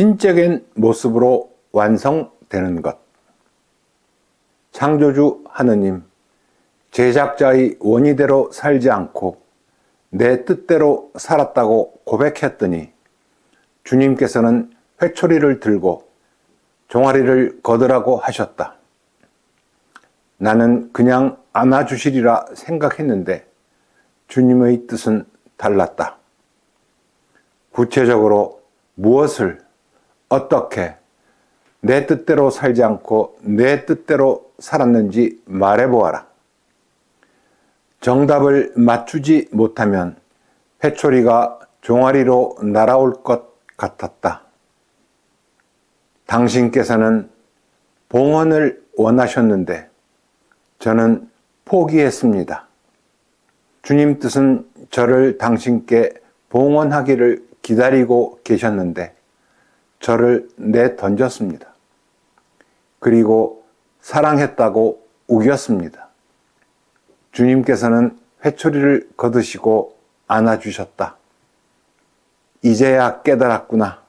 신적인 모습으로 완성되는 것. 창조주 하느님, 제작자의 원의대로 살지 않고 내 뜻대로 살았다고 고백했더니 주님께서는 회초리를 들고 종아리를 거두라고 하셨다. 나는 그냥 안아주시리라 생각했는데 주님의 뜻은 달랐다. 구체적으로 무엇을 어떻게 내 뜻대로 살지 않고 내 뜻대로 살았는지 말해보아라. 정답을 맞추지 못하면 회초리가 종아리로 날아올 것 같았다. 당신께서는 봉헌을 원하셨는데 저는 포기했습니다. 주님 뜻은 저를 당신께 봉헌하기를 기다리고 계셨는데 저를 내던졌습니다. 그리고 사랑했다고 우겼습니다. 주님께서는 회초리를 거두시고 안아주셨다. 이제야 깨달았구나.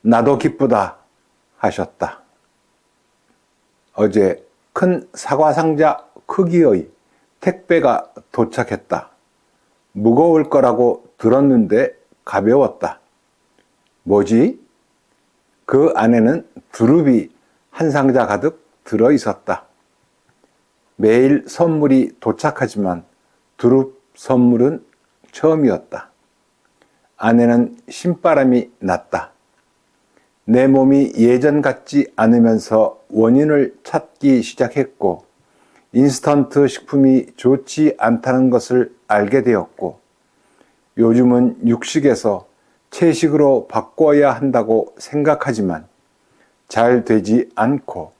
나도 기쁘다. 하셨다. 어제 큰 사과상자 크기의 택배가 도착했다. 무거울 거라고 들었는데 가벼웠다. 뭐지? 그 안에는 두릅이 한 상자 가득 들어 있었다. 매일 선물이 도착하지만 두릅 선물은 처음이었다. 안에는 신바람이 났다. 내 몸이 예전 같지 않으면서 원인을 찾기 시작했고, 인스턴트 식품이 좋지 않다는 것을 알게 되었고, 요즘은 육식에서 채식으로 바꿔야 한다고 생각하지만 잘 되지 않고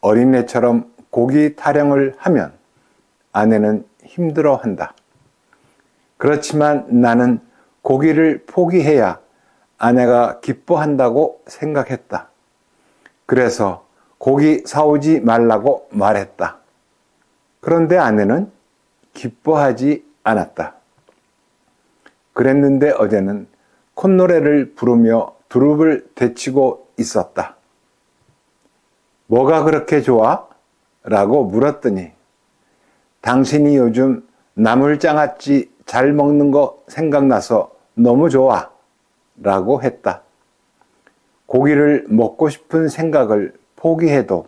어린애처럼 고기 타령을 하면 아내는 힘들어 한다. 그렇지만 나는 고기를 포기해야 아내가 기뻐한다고 생각했다. 그래서 고기 사오지 말라고 말했다. 그런데 아내는 기뻐하지 않았다. 그랬는데 어제는 콧노래를 부르며 두릅을 데치고 있었다. 뭐가 그렇게 좋아? 라고 물었더니 당신이 요즘 나물장아찌 잘 먹는 거 생각나서 너무 좋아. 라고 했다. 고기를 먹고 싶은 생각을 포기해도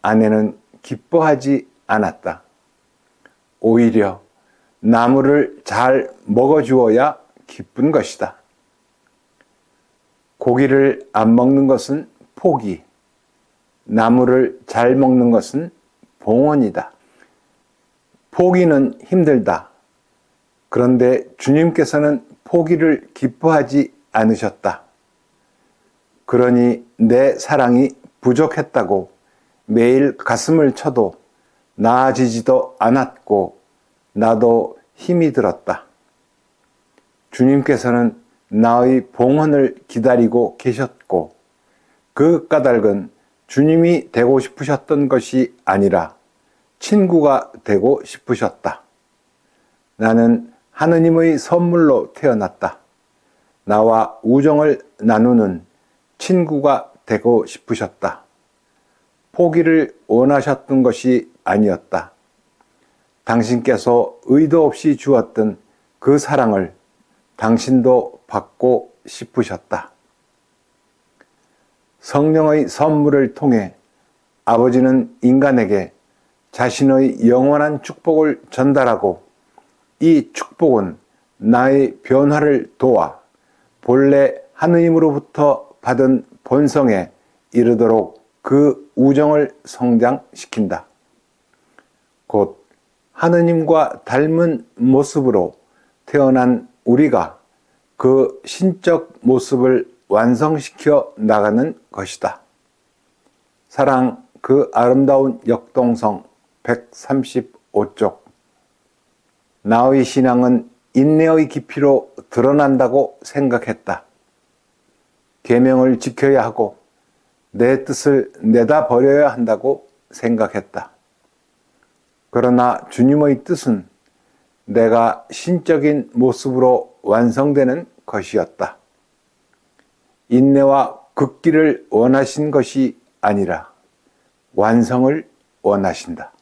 아내는 기뻐하지 않았다. 오히려 나물을 잘 먹어주어야 기쁜 것이다. 고기를 안 먹는 것은 포기, 나물을 잘 먹는 것은 봉헌이다. 포기는 힘들다. 그런데 주님께서는 포기를 기뻐하지 않으셨다. 그러니 내 사랑이 부족했다고 매일 가슴을 쳐도 나아지지도 않았고 나도 힘이 들었다. 주님께서는 나의 봉헌을 기다리고 계셨고 그 까닭은 주님이 되고 싶으셨던 것이 아니라 친구가 되고 싶으셨다. 나는 하느님의 선물로 태어났다. 나와 우정을 나누는 친구가 되고 싶으셨다. 포기를 원하셨던 것이 아니었다. 당신께서 의도 없이 주었던 그 사랑을 당신도 받고 싶으셨다. 성령의 선물을 통해 아버지는 인간에게 자신의 영원한 축복을 전달하고 이 축복은 나의 변화를 도와 본래 하느님으로부터 받은 본성에 이르도록 그 우정을 성장시킨다. 곧 하느님과 닮은 모습으로 태어난 우리가 그 신적 모습을 완성시켜 나가는 것이다. 사랑 그 아름다운 역동성 135쪽 나의 신앙은 인내의 깊이로 드러난다고 생각했다. 계명을 지켜야 하고 내 뜻을 내다 버려야 한다고 생각했다. 그러나 주님의 뜻은 내가 신적인 모습으로 완성되는 것이었다. 인내와 극기를 원하신 것이 아니라 완성을 원하신다.